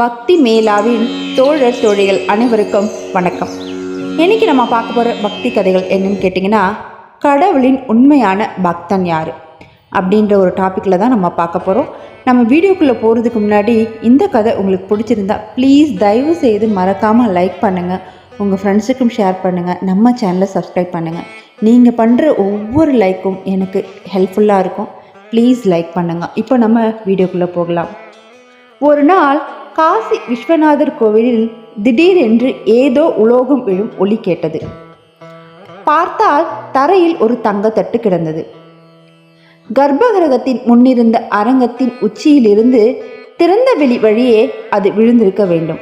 பக்தி மேலாவின் தோழர் தோழிகள் அனைவருக்கும் வணக்கம். இன்னைக்கு நம்ம பார்க்க போகிற பக்தி கதைகள் என்னன்னு கேட்டிங்கன்னா கடவுளின் உண்மையான பக்தன் யார்? அப்படின்ற ஒரு டாப்பிக்கில் தான் நம்ம பார்க்க போகிறோம் நம்ம வீடியோக்குள்ளே போகிறதுக்கு முன்னாடி இந்த கதை உங்களுக்கு பிடிச்சிருந்தா ப்ளீஸ் தயவு செய்து மறக்காமல் லைக் பண்ணுங்கள் உங்கள் ஃப்ரெண்ட்ஸுக்கும் ஷேர் பண்ணுங்கள் நம்ம சேனலை சப்ஸ்கிரைப் பண்ணுங்கள் நீங்கள் பண்ணுற ஒவ்வொரு லைக்கும் எனக்கு ஹெல்ப்ஃபுல்லாக இருக்கும். ப்ளீஸ் லைக் பண்ணுங்கள் இப்போ நம்ம வீடியோக்குள்ளே போகலாம். ஒரு நாள் காசி விஸ்வநாதர் கோவிலில் திடீரென்று ஏதோ உலோகம் விழும் ஒளி கேட்டது. பார்த்தால் தரையில் ஒரு தங்கத்தட்டு கிடந்தது. கர்ப்பகிரகத்தின் முன்னிருந்த அரங்கத்தின் உச்சியிலிருந்து திறந்த வெளி வழியே அது விழுந்திருக்க வேண்டும்.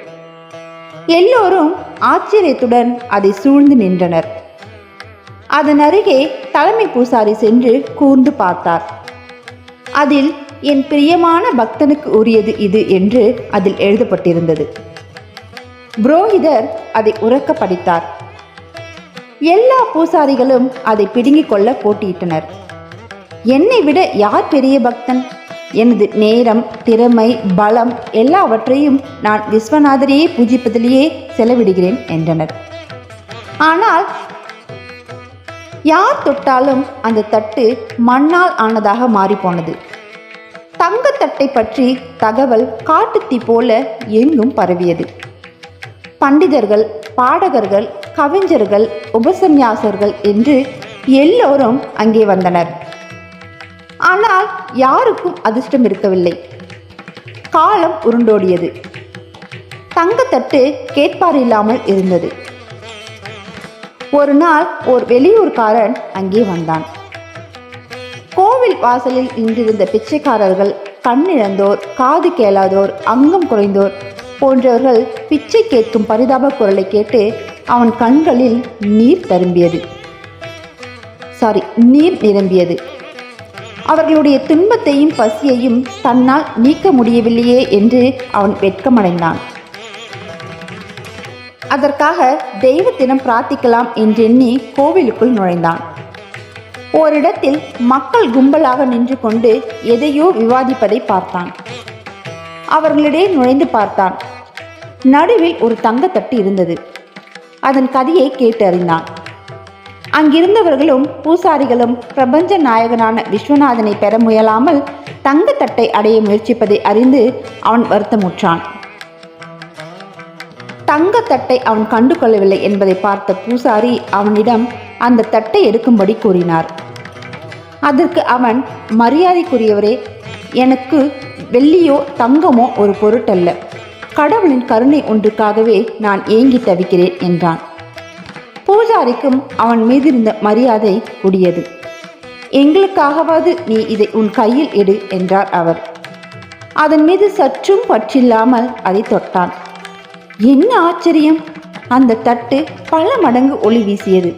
எல்லோரும் ஆச்சரியத்துடன் அதை சூழ்ந்து நின்றனர். அதன் அருகே தலைமை பூசாரி சென்று கூர்ந்து பார்த்தார். அதில் என் பிரியமான பக்தனுக்கு உரியது இது என்று அதில் எழுதப்பட்டிருந்தது. புரோகிதர் அதை உறக்க படித்தார். எல்லா பூசாரிகளும் அதை பிடுங்கிக் கொள்ள போட்டியிட்டனர். என்னை விட யார் பெரிய பக்தன்? எனது நேரம் திறமை பலம் எல்லாவற்றையும் நான் விஸ்வநாதரையே பூஜிப்பதிலேயே செலவிடுகிறேன் என்றனர். ஆனால் யார் தொட்டாலும் அந்த தட்டு மண்ணால் ஆனதாக மாறிப்போனது. தங்கத்தட்டை பற்றி தகவல் காட்டுத்தீ போல எங்கும் பரவியது. பண்டிதர்கள் பாடகர்கள் கவிஞர்கள் உபசன்யாசர்கள் என்று எல்லோரும் அங்கே வந்தனர். ஆனால் யாருக்கும் அதிர்ஷ்டம் இருக்கவில்லை. காலம் உருண்டோடியது. தங்கத்தட்டு கேட்பார் இல்லாமல் இருந்தது. ஒரு நாள் ஒரு வெளியூர்காரன் அங்கே வந்தான். கோவில் வாசலில் நின்றிருந்த பிச்சைக்காரர்கள் கண்ணிழந்தோர் காது கேளாதோர் அங்கம் குறைந்தோர் போன்றவர்கள் பிச்சை கேட்கும் பரிதாப குரலை கேட்டு அவன் கண்களில் நீர் தரும்பியது. சாரி நீர் நிரம்பியது. அவர்களுடைய துன்பத்தையும் பசியையும் தன்னால் நீக்க முடியவில்லையே என்று அவன் வெட்கமடைந்தான். அதற்காக தெய்வத்தினம் பிரார்த்திக்கலாம் என்றெண்ணி கோவிலுக்குள் நுழைந்தான். ஓரிடத்தில் மக்கள் கும்பலாக நின்று கொண்டு எதையோ விவாதிப்பதை பார்த்தான். அவர்களிடையே நுழைந்து பார்த்தான். நடுவில் ஒரு தங்கத்தட்டு இருந்தது. அதன் கதையை கேட்டு அறிந்தான் அங்கிருந்தவர்களும் பூசாரிகளும் பிரபஞ்ச நாயகனான விஸ்வநாதனை பெற முயலாமல் தங்கத்தட்டை அடைய முயற்சிப்பதை அறிந்து அவன் வருத்தமுற்றான். தங்கத்தட்டை அவன் கண்டு கொள்ளவில்லை என்பதை பார்த்த பூசாரி அவனிடம் அந்த தட்டை எடுக்கும்படி கூறினார். அதற்கு அவன் மரியாதைக்குரியவரே எனக்கு வெள்ளியோ தங்கமோ ஒரு பொருட்டல்ல. கடவுளின் கருணை ஒன்றுக்காகவே நான் ஏங்கி தவிக்கிறேன் என்றான். பூஜாரிக்கும் அவன் மீது இருந்த மரியாதை கூடியது. எங்களுக்காகவாது நீ இதை உன் கையில் எடு என்றார் அவர். அதன் மீது சற்றும் பற்றில்லாமல் அதை தொட்டான். என்ன ஆச்சரியம்! அந்த தட்டு பல மடங்கு ஒளி வீசியது.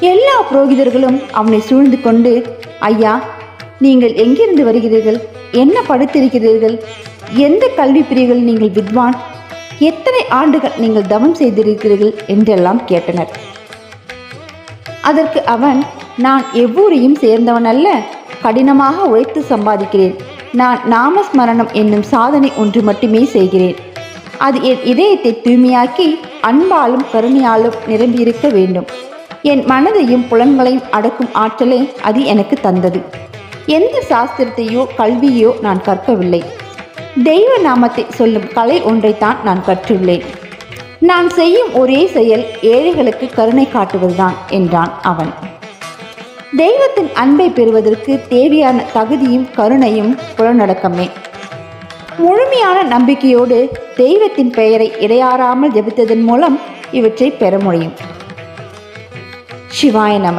எல்லா புரோகிதர்களும் அவனை சூழ்ந்து கொண்டு ஐயா நீங்கள் எங்கிருந்து வருகிறீர்கள்? என்ன படித்திருக்கிறீர்கள்? எந்த கல்வி பிரிவுகள் நீங்கள் வித்வான்? எத்தனை ஆண்டுகள் நீங்கள் தவம் செய்திருக்கிறீர்கள்? என்றெல்லாம் கேட்டனர். அதற்கு அவன் நான் எவ்வூரையும் சேர்ந்தவன் அல்ல கடினமாக உழைத்து சம்பாதிக்கிறேன். நான் நாமஸ்மரணம் என்னும் சாதனை ஒன்று மட்டுமே செய்கிறேன். அது என் இதயத்தை தூய்மையாக்கி அன்பாலும் கருணையாலும் நிரம்பியிருக்க வேண்டும். என் மனதையும் புலன்களையும் அடக்கும் ஆற்றலை அது எனக்கு தந்தது. எந்த சாஸ்திரத்தையோ கல்வியோ நான் கற்கவில்லை. தெய்வ நாமத்தை சொல்லும் கலை ஒன்றைத்தான் நான் கற்றுள்ளேன். நான் செய்யும் ஒரே செயல் ஏழைகளுக்கு கருணை காட்டுவதுதான் என்றான் அவன். தெய்வத்தின் அன்பை பெறுவதற்கு தேவையான தகுதியும் கருணையும் புலநடக்கமே முழுமையான நம்பிக்கையோடு தெய்வத்தின் பெயரை இடையாறாமல் ஜெபித்ததன் மூலம் இவற்றை பெற முடியும். சிவாய நம.